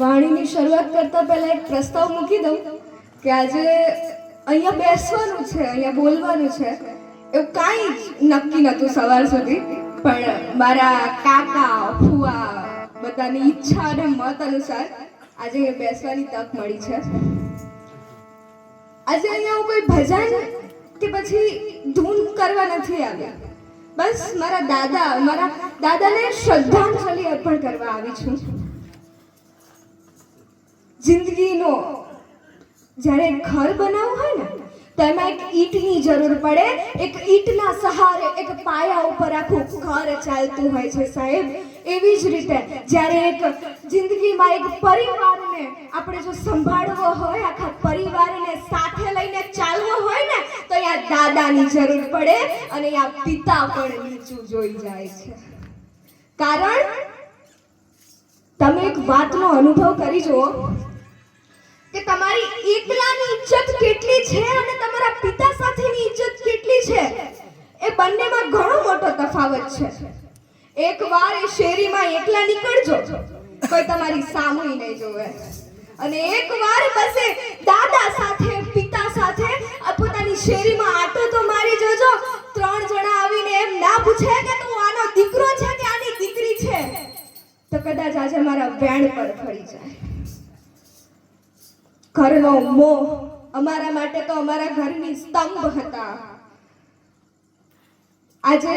શરૂઆત કરતા પહેલા એક પ્રસ્તાવ મૂકી દઉં કે આજે અહીંયા બેસવાનું છે, અહીંયા બોલવાનું છે. એવું કાંઈ જ નક્કી નહોતું સવાર સુધી. પણ મારા કાકા, ફુવા બધાની ઈચ્છા અને મત અનુસાર આજે બેસવાની તક મળી છે. આજે અહીંયા હું કોઈ ભજન કે પછી ધૂન કરવા નથી આવ્યા. બસ મારા દાદા, મારા દાદાને શ્રદ્ધાંજલિ અર્પણ કરવા આવી છું. જિંદગીનો. જ્યારે ઘર બનાવવું હોય ને, તેમાં એક ઈંટની જરૂર પડે. એક ઈંટના સહારે એક પાયા ઉપર આખું ઘર ચાલતું હોય છે સાહેબ. એવી જ રીતે જ્યારે એક જિંદગીમાં એક પરિવારને આપણે જો સંભાળવો હોય, આખા પરિવારને સાથે લઈને ચાલવો હોય ને, તો અહીંયા દાદાની જરૂર પડે અને અહીંયા પિતા પણ નીચું જોઈ જાય છે. કારણ, તમે એક વાતનો અનુભવ કરી જુઓ. કે તમારી એકલાની ઇજ્જત કેટલી છે અને તમારા પિતા સાથેની ઇજ્જત કેટલી છે? એ બંનેમાં ઘણો મોટો તફાવત છે. એકવાર એ શેરીમાં એકલા નીકળજો. કોઈ તમારી સામુઈ નહીં જોવે અને એકવાર બસે દાદા સાથે, પિતા સાથે પોતાની શેરીમાં આટો તો મારી જોજો. ત્રણ જણા આવીને એમ ના પૂછે કે તું આનો દીકરો છે કે આની દીકરી છે? તો કદાચ આજે મારા વેણ પર ફરી જાય. ઘરનો મોહ અમારા માટે તો અમારા ઘરની સ્તંભ હતા. આજે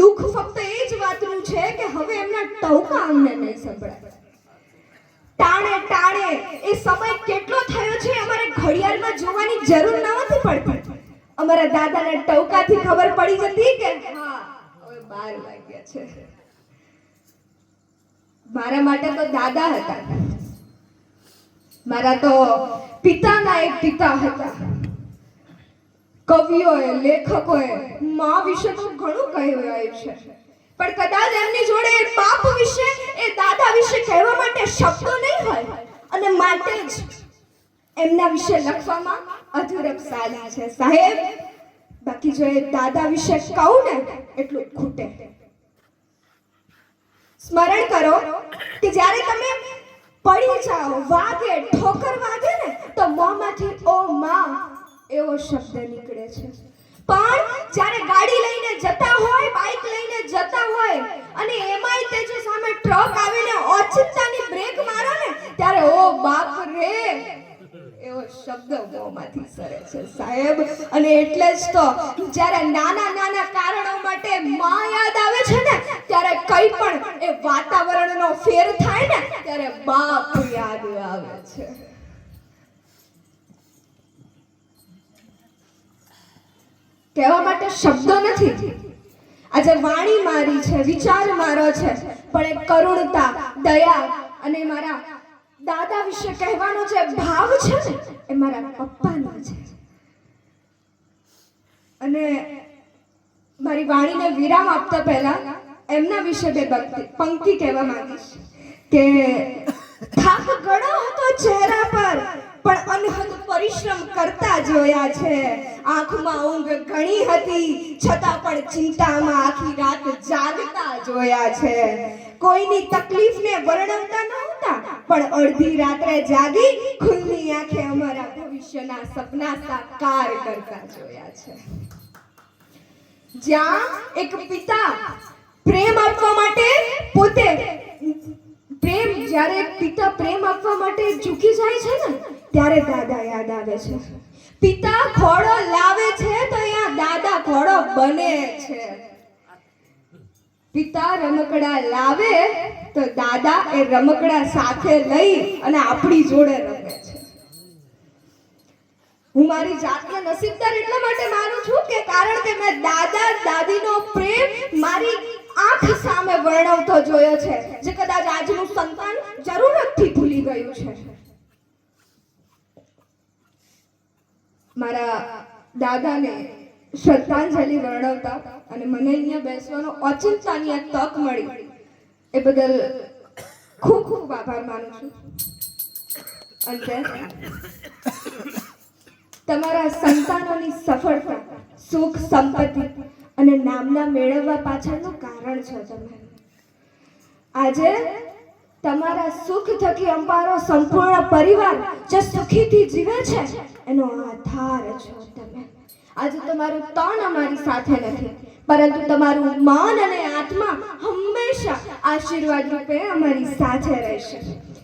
દુઃખ ફક્ત એ જ વાતનું છે કે હવે એમના ટહુકા અમને નહીં સંભળાય. ટાણે ટાણે એ સમય કેટલો થયો છે અમારે ઘડિયાળમાં જોવાની જરૂર નહોતી પડતી. અમારા દાદાને ટહુકાથી ખબર પડી જતી કે હા, હવે બાર વાગ્યા છે. મારા માટે તો દાદા હતા. મારા તો પિતાના એક પિતા હતા. કવિઓએ, લેખકોએ મા વિશે તો ઘણું કહ્યું છે. પણ કદાચ એમની જોડે બાપ વિશે, એ દાદા વિશે કહેવા માટે શબ્દો નહીં હોય, અને માટે જ એમના વિશે લખવામાં અધૂરપ સાલા છે. સાહેબ, બાકી જો એ દાદા વિશે કહું ને, એટલું ખૂટે. સ્મરણ કરો કે જ્યારે તમે પડી જાઓ, વાગે, ઠોકર વાગે ને તો મોંમાંથી ઓ માં એવો શબ્દ નીકળે છે. પણ જ્યારે ગાડી લઈને જતા હોય બાઇક લઈને જતા હોય અને એમાંય તે જો સામે ટ્રક આવીને ઓચિંતાની બ્રેક મારો ને, ત્યારે ઓ બાપ રે એવો શબ્દ મોંમાંથી સરે છે. સાહેબ, અને એટલે જ તો જ્યારે નાના નાના કારણો માટે માં યાદ આવે છે ને, ત્યારે કઈ પણ એ વાતાવરણનો ફેર બાપ યાદ આવે છે. કહેવા માટે શબ્દો નથી. આજે વાણી મારી છે, વિચાર મારો છે, પણ એ કરુણતા, દયા અને મારા દાદા વિશે કહેવાનો જે ભાવ છે એ મારા પપ્પાનો છે. અને મારી વાણીને વિરામ આપતા પહેલા એમના વિશે બે પંક્તિ કહેવા માંગીશ. કે થાક ઘણો હતો ચહેરા પર, પણ અનહદ પરિશ્રમ કરતા જોયા છે. આંખમાં ઊંઘ ઘણી હતી, છતાં પણ ચિંતામાં આખી રાત જાગતા જોયા છે. કોઈની તકલીફને વર્ણવતા નહોતા, પણ અડધી રાત્રે જાગી ખુલ્લી આંખે અમારા ભવિષ્યના સપના સાકાર કરતા જોયા છે. જ્યાં એક પિતા પ્રેમ આપવા માટે પોતે પ્રેમ, જ્યારે પિતા પ્રેમ આપવા માટે ઝૂકી જાય છે ને, ત્યારે દાદા યાદ આવે છે. પિતા ખોડો લાવે છે તો અહીંયા દાદા ખોડો બને છે. પિતા રમકડા લાવે તો દાદા એ રમકડા સાથે લઈ અને આપણી જોડે રમે છે. હું મારી જાતને નસીબદાર એટલા માટે માનું છું કે કારણ કે મેં દાદા દાદીનો પ્રેમ મારી આંખ સામે વર્ણવતો જોયો છે, જે કદાચ આજનું સંતાન જરૂરતથી ભૂલી ગયું છે. મારા દાદાને શ્રદ્ધાંજલિ વર્ણવતા અને મને અહીંયા બેસવાનો અચિંતાની તક મળી, એ બદલ ખૂબ ખૂબ આભાર માનું છું. અંતે તમારા સંતાનોની સફળતા, સુખ, સંપત્તિ અને નામના મેળવવા પાછળનું કારણ છે તમે. આજે તમારા સુખ થકી અમારો સંપૂર્ણ પરિવાર જે સુખીથી જીવે છે, એનો આધાર છો તમે. આજે તમારું તન અમારી સાથે નથી, પરંતુ તમારું મન અને આત્મા હંમેશા આશીર્વાદ રૂપે અમારી સાથે રહેશે.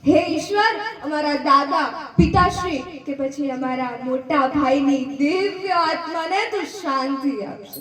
હે ઈશ્વર, અમારા દાદા, પિતાશ્રી કે પછી અમારા મોટા ભાઈની દિવ્ય આત્માને તું શાંતિ આપશે.